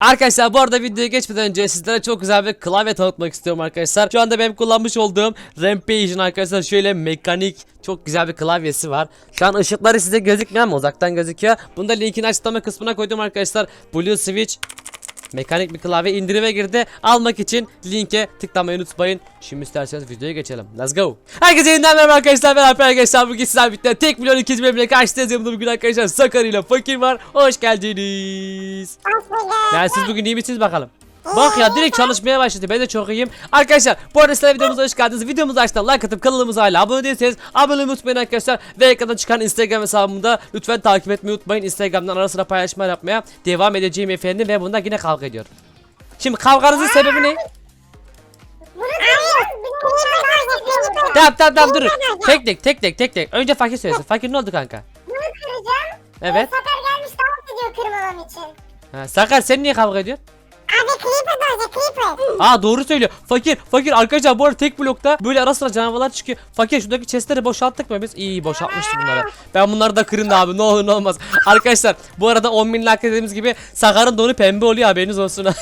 Arkadaşlar bu arada videoya geçmeden önce sizlere çok güzel bir klavye tanıtmak istiyorum arkadaşlar. Şu anda benim kullanmış olduğum Rampage'in arkadaşlar şöyle mekanik çok güzel bir klavyesi var. Şu an ışıkları size gözükmüyor ama uzaktan gözüküyor. Bunu da linkini açıklama kısmına koydum arkadaşlar. Blue Switch mekanik bir klavye indirime girdi. Almak için linke tıklamayı unutmayın. Şimdi isterseniz videoya geçelim. Let's go. Herkese yeniden merhaba arkadaşlar. Ben Alper arkadaşlar. Bugün sizlerle birlikte tek milyon ikinci bölümle karşınızdayız. Yanımda bugün arkadaşlar Sakar ile Fakir var. Hoş geldiniz. Hoş bulduk. Yani siz bugün iyi misiniz bakalım. Bak ya direkt çalışmaya başladı. Ben de çok iyiyim. Arkadaşlar bu arada sizler videomuza hoş geldiniz. Videomuzu açtan like atıp kanalımıza hala abone değilseniz abone olmayı unutmayın arkadaşlar. Ve ekranda çıkan Instagram hesabımda lütfen takip etmeyi unutmayın. Instagram'dan ara sıra paylaşma yapmaya devam edeceğim efendim. Ve bunda yine kavga ediyorum. Şimdi kavganızın sebebi ne? Tamam tamam tamam durun. Tek tek tek tek tek tek. Önce fakir söylesin. Fakir ne oldu kanka? Bunu kıracağım. Evet. Sakar gelmiş dans ediyor kırmamam için. Ha, Sakar sen niye kavga ediyorsun? Abi Creeper da olacak Creeper. Aa doğru söylüyor. Fakir, fakir arkadaşlar bu arada tek blokta böyle ara sıra canavarlar çıkıyor. Fakir şuradaki chestleri boşalttık mı biz? İyi boşaltmıştık bunları. Ben bunları da kırın da abi ne olur ne olmaz. Arkadaşlar bu arada 10 bin like dediğimiz gibi Sakar'ın donu pembe oluyor haberiniz olsun.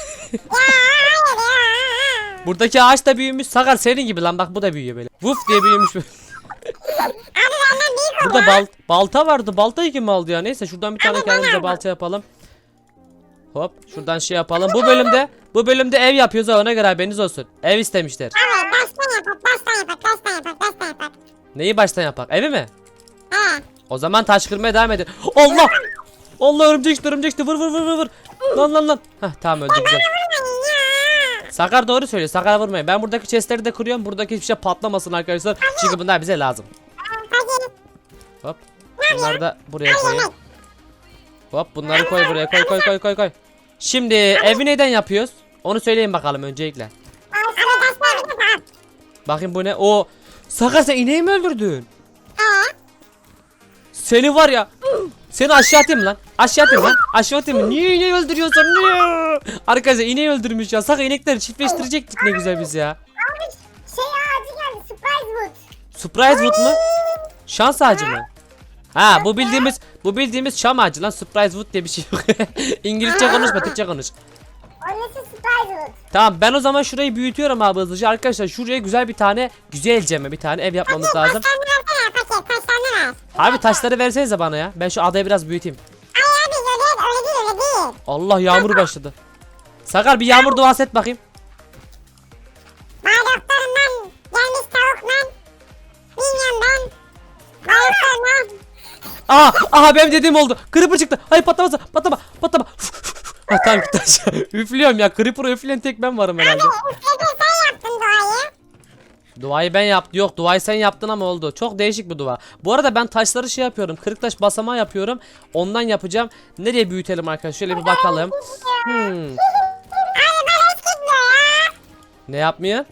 Buradaki ağaç da büyümüş. Sakar senin gibi lan bak bu da büyüyor böyle. Vuf diye büyümüş. Burada bal balta vardı. Baltayı kim aldı ya? Neyse şuradan bir tane kendimize balta yapalım. Hop şuradan şey yapalım. Bu bölümde bu bölümde ev yapıyoruz ha ona göre haberiniz olsun. Ev istemişler. Evet baştan yapak baştan yapak baştan yapak baştan yapak. Neyi baştan yapak? Evi mi? He. O zaman taş kırmaya devam edin. Allah! Allah örümcek işte örümcek işte vur vur vur vur vur. Lan lan lan. Heh tamam öldü güzel. Sakar doğru söylüyor. Sakar vurmayın. Ben buradaki chestleri de kırıyorum. Buradaki hiçbir şey patlamasın arkadaşlar. Çünkü bunlar bize lazım. Hop. Bunları da buraya koyayım. Hop bunları koy buraya koy koy koy koy koy. Şimdi evi neden yapıyoruz? Onu söyleyin bakalım öncelikle. Bakayım bu ne? O Sakar sen ineği mi öldürdün? Seni var ya. Seni aşağı atayım lan. Aşağı atayım lan. Aşağı atayım. Niye ineği öldürüyorsun? Niye? Arkadaşlar ineği öldürmüş ya. Sakar inekleri çiftleştirecektik ne güzel biz ya. Abi şey ağacı geldi surprise wood. Surprise wood mu? Şans ağacı mı? Ha bu bildiğimiz bu bildiğimiz şam ağacı lan surprise wood diye bir şey yok. İngilizce konuşma Türkçe konuş. Onun için surprise wood. Tamam ben o zaman şurayı büyütüyorum abi hızlıca. Arkadaşlar şuraya güzel bir tane güzelce bir tane ev yapmamız lazım. Taşlarını versene paket taşlarını ver. Abi taşları versenize bana ya. Ben şu adayı biraz büyüteyim. Ay abi öyle, öyle değil öyle değil. Allah yağmur başladı. Sakar bir yağmur duası et bakayım. Aha aha benim dediğim oldu. Creeper çıktı. Hayır patlamasın. Patlama patlama. ha tamam gitti aşağı. Üflüyorum ya. Creeper'ı üfleyen tek ben varım herhalde. Üstelik sen yaptın doğayı. Duayı ben yaptım. Yok duayı sen yaptın ama oldu. Çok değişik bir dua. Bu arada ben taşları şey yapıyorum. Kırık taş basamağı yapıyorum. Ondan yapacağım. Nereye büyütelim arkadaşlar? Şöyle bir bakalım. Hmm. Abi. Ne yapmıyor?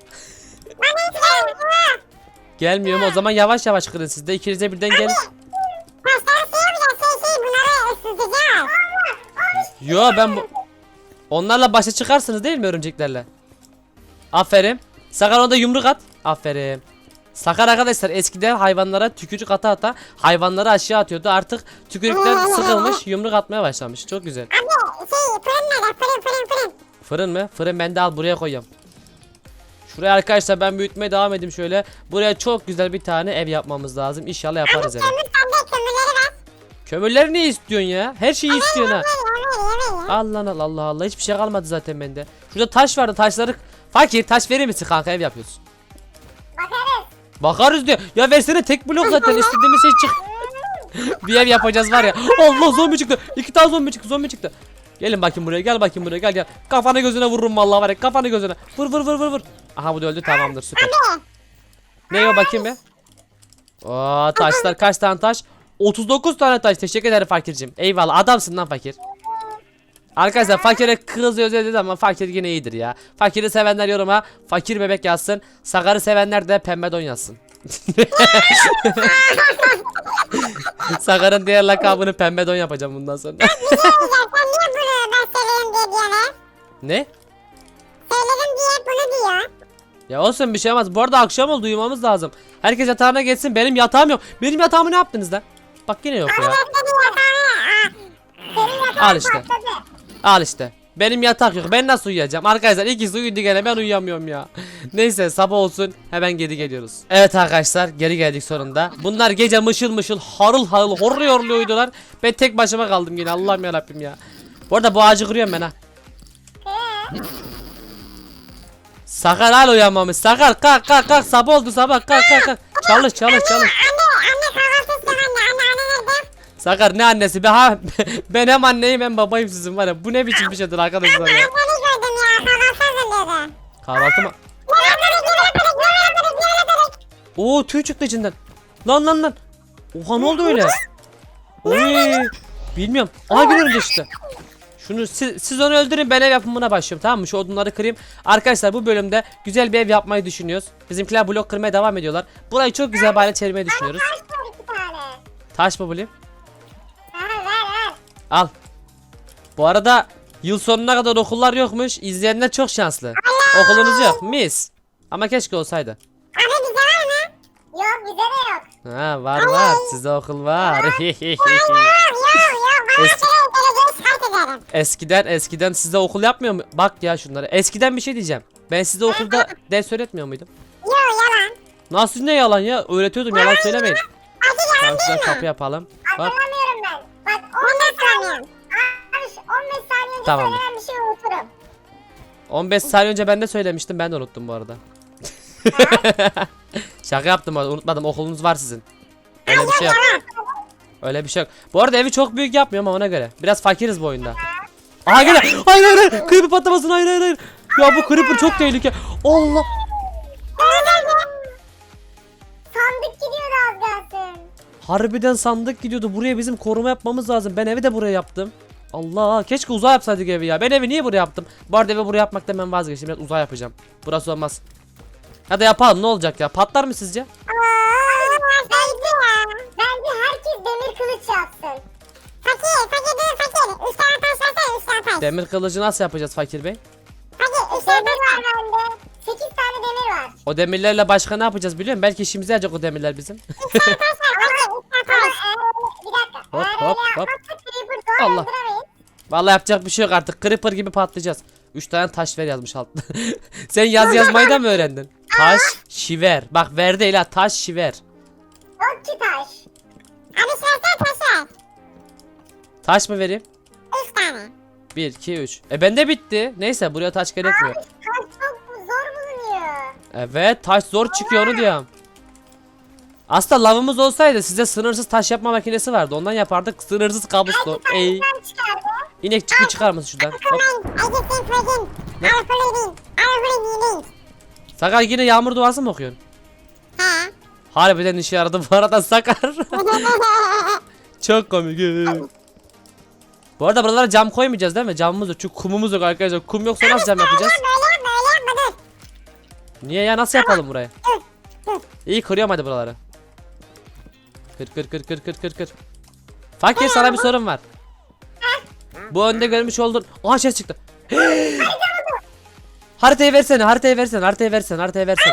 Gelmiyor. Mu? O zaman yavaş yavaş kırın siz de ikinize birden gel. Yo ben bu... Onlarla başa çıkarsınız değil mi örümceklerle? Aferin. Sakar onda yumruk at. Aferin. Sakar arkadaşlar eskiden hayvanlara tükürük ata ata hayvanları aşağı atıyordu. Artık tükürükler sıkılmış yumruk atmaya başlamış. Çok güzel. Abi şey fırın nerede fırın fırın fırın. Fırın mı? Fırın bende al buraya koyuyorum. Şuraya arkadaşlar ben büyütmeye devam edeyim şöyle. Buraya çok güzel bir tane ev yapmamız lazım. İnşallah yaparız evi. Kömür sende kömürleri ver. Kömürleri ne istiyorsun ya? Her şeyi istiyorsun ha. Ver ver. Allah Allah hiçbir şey kalmadı zaten bende. Şurada taş vardı taşları Fakir taş verir misin kanka ev yapıyoruz. Bakarız. Bakarız diyor. Ya versene tek blok zaten istediğimiz şey çık. bir ev yapacağız var ya. Allah zombi çıktı. İki tane zombi çıktı zombi çıktı. Gelin bakayım buraya gel bakayım buraya gel gel. Kafana gözüne vururum vallahi var ya kafana gözüne. Vur vur vur vur vur. Aha bu da öldü tamamdır süper. Ne o bakayım be. Oo taşlar kaç tane taş? 39 tane taş. Teşekkür ederim fakircim. Eyvallah adamsın lan fakir. Arkadaşlar fakire kız özledi ama fakir yine iyidir ya. Fakiri sevenler yoruma fakir bebek yazsın. Sakarı sevenler de pembe don yazsın. Sakar'ın diğer lakabını pembe don yapacağım bundan sonra. Güzel sen niye bunu ben severim diye diyorlar? ne? Söyledim diye bunu diyor. Ya olsun bir şey olmaz. Bu arada akşam oldu uyumamız lazım. Herkes yatağına geçsin. Benim yatağım yok. Benim yatağımı ne yaptınız lan? Bak yine yok ya. Ben senin yatağını... Aa, Senin yatağın Al işte. patladı. Al işte. Benim yatak yok. Ben nasıl uyuyacağım? Arkadaşlar ikisi uyudu gene ben uyuyamıyorum ya. Neyse sabah olsun hemen geri geliyoruz. Evet arkadaşlar geri geldik sonunda. Bunlar gece mışıl mışıl harıl harıl horluyor horluyor uyudular. Ben tek başıma kaldım yine Allah'ım yarabbim ya. Bu arada bu ağacı kırıyorum ben ha. Sakar hala uyanmamış. Sakar kalk kalk kalk sabah oldu sabah kalk kalk kalk. Çalış çalış çalış. Anne anne Sakar ne annesi be ha ben hem anneyim hem babayım sizin var ya bu ne biçim bir şeydir arkadaşlar ya. Anneni gördüm ya. Kahvaltı hazırlıyordu. Kahvaltı mı? Oo tüy çıktı içinden. Lan lan lan. Oha ne oldu öyle? Oy. Bilmiyorum. Aha geliyorum işte. Şunu siz, siz onu öldürün ben ev yapımına başlıyorum tamam mı? Şu odunları kırayım. Arkadaşlar bu bölümde güzel bir ev yapmayı düşünüyoruz. Bizimkiler blok kırmaya devam ediyorlar. Burayı çok güzel bir hale çevirmeyi düşünüyoruz. Taş mı bulayım? Al. Bu arada yıl sonuna kadar okullar yokmuş. İzleyenler çok şanslı. Okulunuz yok. Mis. Ama keşke olsaydı. Abi bize var mı? Yok bize de yok. Ha var var. Sizde okul var. Eski- şey ederim. eskiden eskiden sizde okul yapmıyor mu? Bak ya şunları. Eskiden bir şey diyeceğim. Ben sizde okulda ders öğretmiyor muydum? Yok yalan. Nasıl ne yalan ya? Öğretiyordum yalan söylemeyin. Size mi? kapı yapalım. Bak Hatırlamıyorum ben. Bak 15 saniye. Abi şu 15 saniye önce Tamam. bir şey unuturum. 15 saniye önce ben de söylemiştim. Ben de unuttum bu arada. Şaka yaptım bu arada. Unutmadım. Okulunuz var sizin. Öyle bir şey yok. Öyle bir şey yok. Bu arada evi çok büyük yapmıyorum ama ona göre. Biraz fakiriz bu oyunda. Aha gene. Hayır hayır hayır. Creeper patlamasın. Hayır hayır hayır. Ya bu creeper çok tehlike. Allah. Sandık gidiyordu az gelsin. Harbiden sandık gidiyordu. Buraya bizim koruma yapmamız lazım. Ben evi de buraya yaptım. Allah keşke uzay yapsaydık evi ya. Ben evi niye buraya yaptım? Bu arada evi buraya yapmaktan ben vazgeçtim. Biraz uzay yapacağım. Burası olmaz. Hadi yapalım ne olacak ya? Patlar mı sizce? Bence ya. Bence herkes demir kılıç yapsın. Fakir, fakir dur fakir. Üç tane taş versene, üç tane taş. Demir kılıcı nasıl yapacağız fakir bey? Fakir, üç tane taş var bende. Sekiz tane demir var. O demirlerle başka ne yapacağız biliyor musun? Belki işimize yarayacak o demirler bizim. Üç tane taş var, fakir, üç tane taş. Bir dakika. Hop, Eğer hop, öyle hop. Creeper doğru Allah. Vallahi yapacak bir şey yok artık. Creeper gibi patlayacağız. 3 tane taş ver yazmış altta. Sen yaz yazmayı da mı öğrendin? Taş, şiver. Bak ver değil ha taş, şiver. Yok ki taş. Abi versene taş ver. Taş mı vereyim? Üç tane. 1, 2, 3. E bende bitti. Neyse buraya taş gerekmiyor. Taş çok zor bulunuyor. Evet taş zor çıkıyor onu diyorum. Aslında lavımız olsaydı size sınırsız taş yapma makinesi vardı. Ondan yapardık sınırsız kabuslu. Ey Sen çıkardı. İnek çıkı çıkar mısın şuradan? Hop. Sakar yine yağmur duası mı okuyorsun? Ha. Harbiden işe yaradı bu arada Sakar. Çok komik. Bu arada buralara cam koymayacağız değil mi? Camımız yok çünkü kumumuz yok arkadaşlar. Kum yoksa nasıl cam yapacağız? Niye ya nasıl yapalım burayı? İyi kırıyorum hadi buraları. Kır kır kır kır kır kır kır. Fakir sana bir sorum var. Bu önde görmüş olduğun... Aha şey çıktı. haritayı versene haritayı versene haritayı versene haritayı versene.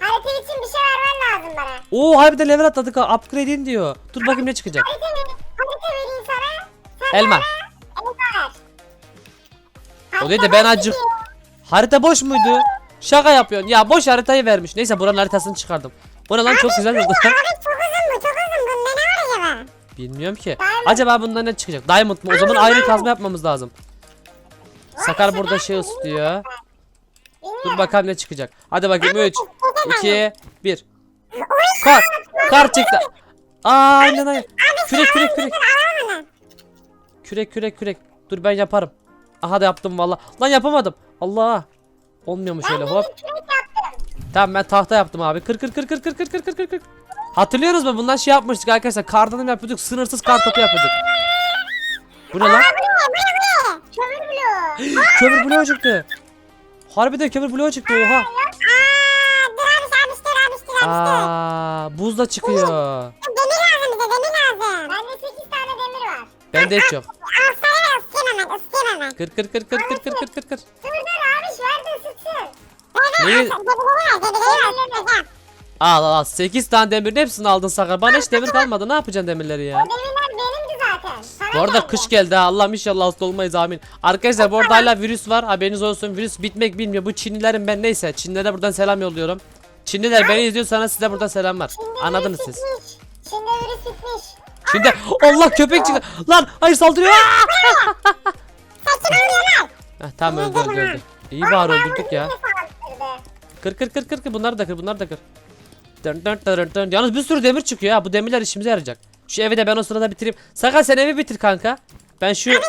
Harita için bir şey vermen lazım bana. Oo harbiden level atladık ha upgrade'in diyor. Dur bakayım ne çıkacak. Harita, ver- harita vereyim sana. Sen Elma. bana elma ver. O değil de ben ver. Harita boş muydu? Şaka yapıyorsun. Ya boş haritayı vermiş. Neyse buranın haritasını çıkardım. Bu ne lan çok güzel oldu. Abi çok uzun bu çok uzun. Bunda ne var acaba? Bilmiyorum ki. Acaba bundan ne çıkacak? Diamond mı? O zaman ayrı kazma yapmamız lazım. Sakar burada şey ısıtıyor. Dur bakalım ne çıkacak. Hadi bakayım 3 2 1 Kar. Kar çıktı. Aa, aynen aynen. Kürek kürek kürek. Kürek kürek kürek. Dur ben yaparım. Aha da yaptım valla. Lan yapamadım. Allah. Olmuyormuş öyle hop. Tamam ben tahta yaptım abi. Kır kır kır kır kır kır kır kır kır kır. Hatırlıyorsunuz mu? Bundan şey yapmıştık arkadaşlar. Kardanım yapıyorduk. Sınırsız kar topu yapıyorduk. Bu ne lan? Kömür bloğu. kömür bloğu çıktı. Harbiden kömür bloğu çıktı oha. Aa abi buz da çıkıyor. Demir lazım bize demir lazım. Bende 8 tane demir var. Bende hiç yok. Al sana ısıtayım hemen ısıtayım hemen. Kır kır kır kır kır kır kır kır kır. Dur dur abiş ver de ısıtsın. Neyi? Demirleri ver demirleri ver. Al al al. 8 tane demirin hepsini aldın Sakar. Bana hiç demir kalmadı. Ne yapacaksın demirleri ya? O demirler benimdi zaten. Sana Bu arada kış geldi ha. Allah'ım inşallah hasta olmayız amin. Arkadaşlar bu arada hala virüs var. Haberiniz olsun. Virüs bitmek bilmiyor. Bu Çinlilerin ben neyse. Çinlilere buradan selam yolluyorum. Çinliler beni izliyorsanız size buradan selamlar. Çin'de Anladınız virüs siz. bitmiş. Çin'de virüs bitmiş. Şimdi Allah köpek çıktı. Lan hayır saldırıyor. Ölüyorlar. Heh, tamam öldü öldü öldü. İyi bari öldürdük ya. Kır kır kır kır kır bunları da kır bunları da kır. Dön dön dön dön. Yalnız bir sürü demir çıkıyor ha. Bu demirler işimize yarayacak. Şu evi de ben o sırada bitireyim. Sakar sen evi bitir kanka. Ben şu yok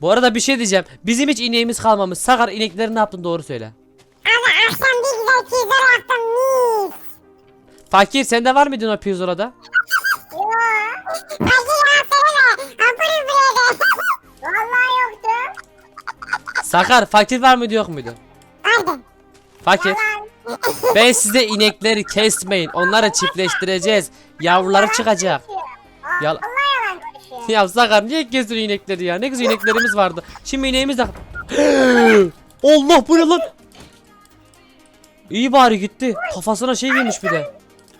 bu arada bir şey diyeceğim. Bizim hiç ineğimiz kalmamış. Sakar inekleri ne yaptın doğru söyle. Ama akşam bir güzel çizler yaptım mis. Fakir sende var mıydı o pirzolada? Yo. Hadi ya söyleme. Ampulü buraya de. Vallahi yoktu. Sakar fakir var mıydı yok muydu? Vardı. Fakir. Yalan. Ben size inekleri kesmeyin. Onları çiftleştireceğiz. Yavruları çıkacak. Yal-. Ya Sakar niye kesiyorsun inekleri ya? Ne güzel ineklerimiz vardı. Şimdi ineğimiz de... Allah bu ne lan? İyi bari gitti. Kafasına şey giymiş bir de.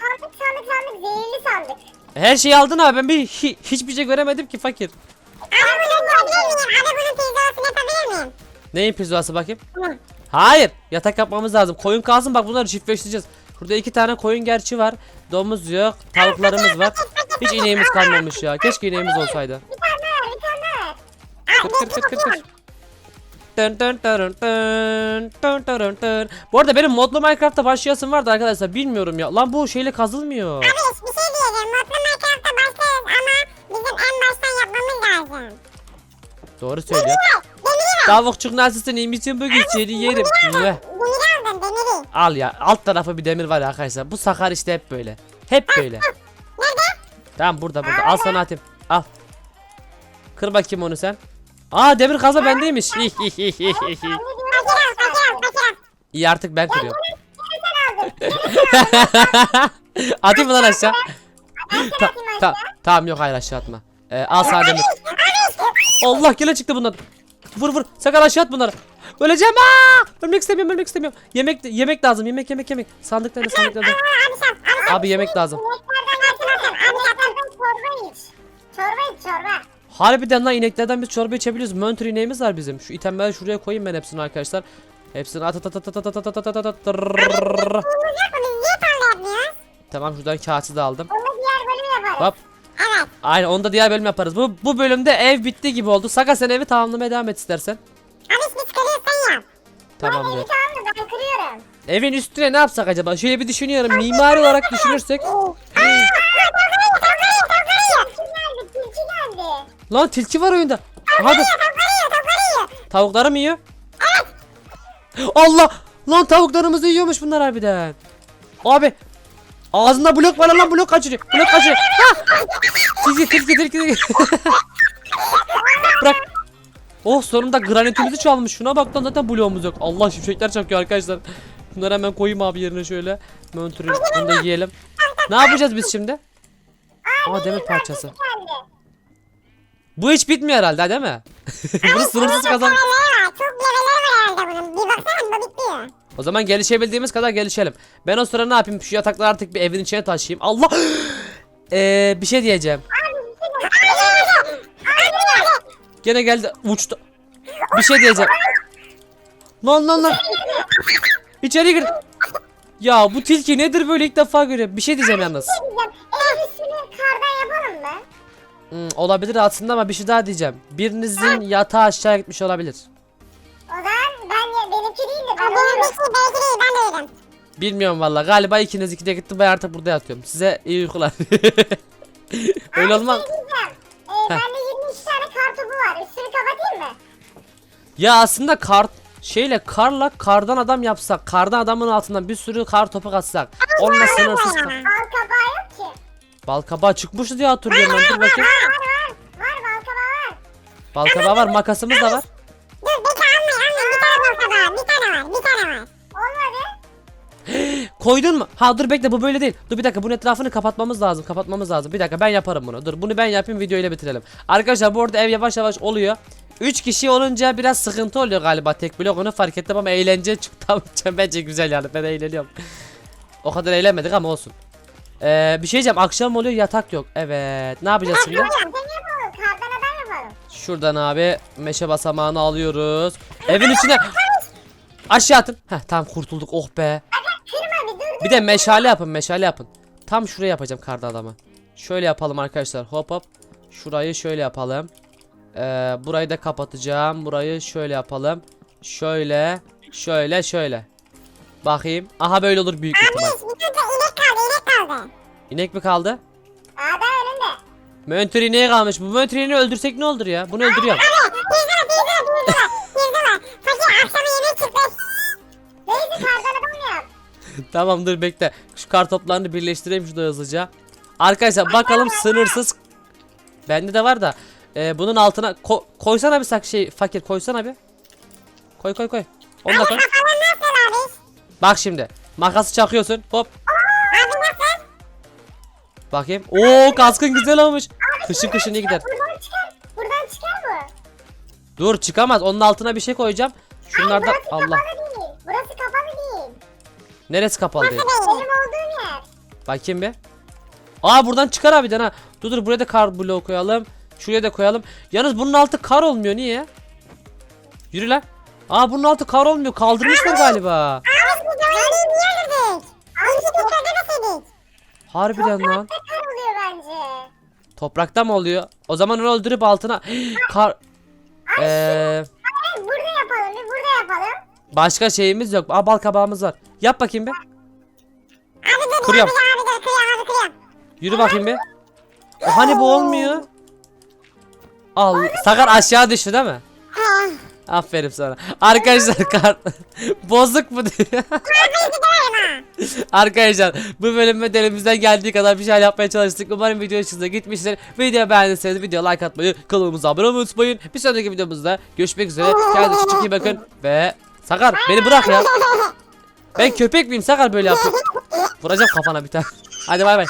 Sandık sandık sandık zehirli sandık. Her şeyi aldın abi ben bir hi- hiçbir şey göremedim ki fakir. Abi bunu yapabilir miyim? Abi bunun pizzasını yapabilir miyim? Neyin pizzası bakayım? Hı. Hayır yatak yapmamız lazım. Koyun kalsın bak bunları çiftleştireceğiz. Burada iki tane koyun gerçi var. Domuz yok. Tavuklarımız var. Hiç ineğimiz kalmamış ya. Keşke ineğimiz olsaydı. Kır kır kır kır kır. Dın dın dın dın. Bu arada benim modlu Minecraft'ta başlayasım vardı arkadaşlar. Bilmiyorum ya. Lan bu şeyle kazılmıyor. Abi bir şey diyeceğim. Mutlu Minecraft'ta başlarız ama bizim en baştan yapmamız lazım. Doğru söylüyor. Tavukçuk nasılsın? İyi misin bugün? Seni yerim. Mwah. Demiri aldım demiri. Al ya. Alt tarafı bir demir var ya arkadaşlar. Bu sakar işte hep böyle. Hep böyle. Nerede? Tamam burada burada. Al sana atayım. Al. Kır bakayım onu sen. Aa demir kazma bendeymiş. Fakir al fakir al fakir al. İyi artık ben kırıyorum. Atayım mı lan aşağı? Ta- ta- tamam yok hayır aşağı atma. Ee, al sana demir. Allah gene çıktı bunlar. Vur vur. Sakal aşağı at bunları. Öleceğim aa! Ölmek istemiyorum ölmek istemiyorum. Yemek yemek lazım yemek yemek yemek. Sandıklarda sandıklarda. Abi yemek lazım. çorba iç. Çorba iç çorba. Harbiden lan ineklerden biz çorba içebiliyoruz. Möntür ineğimiz var bizim. Şu itemleri şuraya koyayım ben hepsini arkadaşlar. Hepsini at at at at at at at at at at at yapmıyoruz? Tamam şuradan kağıtı da aldım. Onu diğer bölüm yaparız. Hop. Evet. Aynen onu da diğer bölüm yaparız. Bu bu bölümde ev bitti gibi oldu. Saka sen evi tamamlamaya devam et istersen. Abi biz kırıyoruz sen yap. Tamam Evi diyor. tamamla ben kırıyorum. Evin üstüne ne yapsak acaba? Şöyle bir düşünüyorum. Mimari olarak düşünürsek. Lan tilki var oyunda. Hadi. Tavukları yiyor. Mı yiyor? Allah! Lan tavuklarımızı yiyormuş bunlar harbiden. Abi. Ağzında blok var lan blok kaçırıyor. Blok kaçırıyor. Ha! Tilki tilki tilki. tilki. Bırak. Oh sonunda granitimizi çalmış. Şuna bak lan zaten bloğumuz yok. Allah şimşekler çakıyor arkadaşlar. Bunları hemen koyayım abi yerine şöyle. Möntürü. Bunu da yiyelim. Ne yapacağız biz şimdi? Aa demir parçası. Bu hiç bitmiyor herhalde değil mi? Bunu sınırsız kazan. Çok leveleri var herhalde bunun. Bir baksana bu bitmiyor. O zaman gelişebildiğimiz kadar gelişelim. Ben o sıra ne yapayım? Şu yatakları artık bir evin içine taşıyayım. Allah! Eee bir şey diyeceğim. Gene geldi uçtu. Bir şey diyeceğim. Lan lan lan. İçeri gir. Ya bu tilki nedir böyle ilk defa görüyorum. Bir şey diyeceğim yalnız. Mı? Hmm, olabilir aslında ama bir şey daha diyeceğim. Birinizin yatağı aşağı gitmiş olabilir. Benimki değil de ben Benimki belki değil ben de uyudum. Bilmiyorum valla. Galiba ikiniz ikide gitti ben artık burada yatıyorum. Size iyi uykular. Öyle olmaz. Diyeceğim. Ee, bende 22 tane kar topu var. Üstünü kapatayım mı? Ya aslında kar şeyle karla kardan adam yapsak, kardan adamın altından bir sürü kar topu atsak. Onunla sınırsız kar. Al kabağı yok ki. Bal kabağı çıkmıştı diye hatırlıyorum ben. Dur bakayım. Var var. Var bal kabağı var. Bal kabağı var, makasımız da var. Bir tane var. Olmadı. Koydun mu? Ha dur bekle bu böyle değil. Dur bir dakika bunun etrafını kapatmamız lazım. Kapatmamız lazım. Bir dakika ben yaparım bunu. Dur bunu ben yapayım videoyu ile bitirelim. Arkadaşlar bu arada ev yavaş yavaş oluyor. 3 kişi olunca biraz sıkıntı oluyor galiba tek blok onu fark ettim ama eğlence çok tam bence güzel yani ben eğleniyorum. o kadar eğlenmedik ama olsun. Ee, bir şey diyeceğim akşam oluyor yatak yok. Evet ne yapacağız şimdi? Şuradan abi meşe basamağını alıyoruz. Evin içine aşağı atın. Heh tamam kurtulduk oh be. Bir de meşale yapın meşale yapın. Tam şuraya yapacağım karda adamı. Şöyle yapalım arkadaşlar hop hop. Şurayı şöyle yapalım. Ee, burayı da kapatacağım. Burayı şöyle yapalım. Şöyle şöyle şöyle. Bakayım. Aha böyle olur büyük ihtimal. Abi bir dur inek kaldı inek kaldı. İnek mi kaldı? Ağda önünde. Möntür ineği kalmış. Bu möntür ineği öldürsek ne olur ya? Bunu öldürüyorum. Tamam dur bekle. Şu kar toplarını birleştireyim şurada hızlıca. Arkadaşlar bakalım sınırsız. Bende de var da. e, bunun altına ko- koysana bir sak şey fakir koysana bir. Koy koy koy. Onu da koy. Bak şimdi. Makası çakıyorsun. Hop. Bakayım. Oo kaskın güzel olmuş. Kışın kışın iyi gider. Buradan çıkar. Buradan çıkar bu. Dur çıkamaz. Onun altına bir şey koyacağım. Şunlardan Allah. Neresi kapalı değil? Benim olduğum yer. Bakayım bir. Aa buradan çıkar abiden ha. Dur dur buraya da kar bloğu koyalım. Şuraya da koyalım. Yalnız bunun altı kar olmuyor niye? Yürü lan. Aa bunun altı kar olmuyor. Kaldırmışlar galiba. Abi biz böyle niye girdik? Önce tekrar demeseydik. Harbiden lan. Ne kar oluyor bence. Toprakta mı oluyor? O zaman onu öldürüp altına kar Eee Hayır burada yapalım bir burada yapalım. Başka şeyimiz yok. Aa bal kabağımız var. Yap bakayım bir. Abi dur Kırıyorum. abi dur abi dur kırıyorum abi kırıyorum. Yürü bakayım bir. E, hani bu olmuyor? Al. Sakar aşağı düştü değil mi? Aferin sana. Arkadaşlar kar bozuk mu diyor. Abi gidelim ha. Arkadaşlar bu bölümde elimizden geldiği kadar bir şeyler yapmaya çalıştık. Umarım video hoşunuza gitmiştir. Video beğendiyseniz video like atmayı, kanalımıza abone olmayı unutmayın. Bir sonraki videomuzda görüşmek üzere. Kendinize çok iyi bakın ve Sakar beni bırak ya. Ben köpek miyim Sakar böyle yapıyor. Vuracağım kafana bir tane. Hadi bay bay.